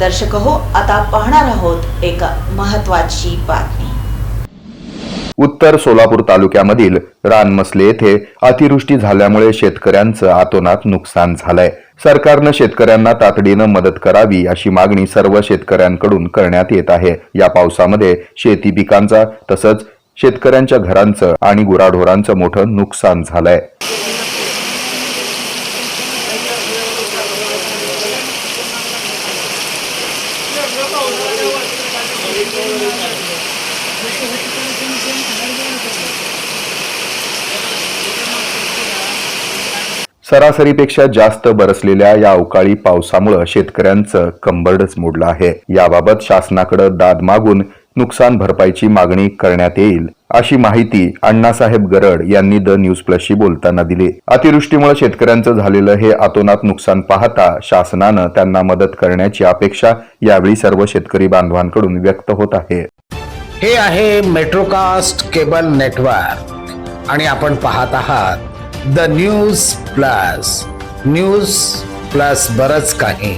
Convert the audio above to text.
दर्शक हो आता पाहणार आहोत एक महत्वाची बातमी. उत्तर सोलापूर तालुक्यामधील रानमसले येथे अतिवृष्टी झाल्यामुळे शेतकऱ्यांचं आतोनात नुकसान झालंय. सरकारनं शेतकऱ्यांना तातडीनं मदत करावी अशी मागणी सर्व शेतकऱ्यांकडून करण्यात येत आहे. या पावसामध्ये शेती पिकांचा तसंच शेतकऱ्यांच्या घरांचं आणि गुराढोरांचं मोठं नुकसान झालंय. सरासरीपेक्षा जास्त बरसलेल्या या अवकाळी पावसामुळे शेतकऱ्यांचं कंबरडच मोडलं आहे. याबाबत शासनाकडे दाद मागून नुकसान भरपाईची मागणी करण्यात येईल अशी माहिती अण्णासाहेब गरड यांनी द न्यूज प्लसशी बोलताना दिली. अतिवृष्टीमुळे शेतकऱ्यांचं झालेलं हे अतोनात नुकसान पाहता शासनानं त्यांना मदत करण्याची अपेक्षा यावेळी सर्व शेतकरी बांधवांकडून व्यक्त होत आहे. हे आहे मेट्रोकास्ट केबल नेटवर्क आणि आपण पाहत आहात the News Plus. News Plus बरच काही.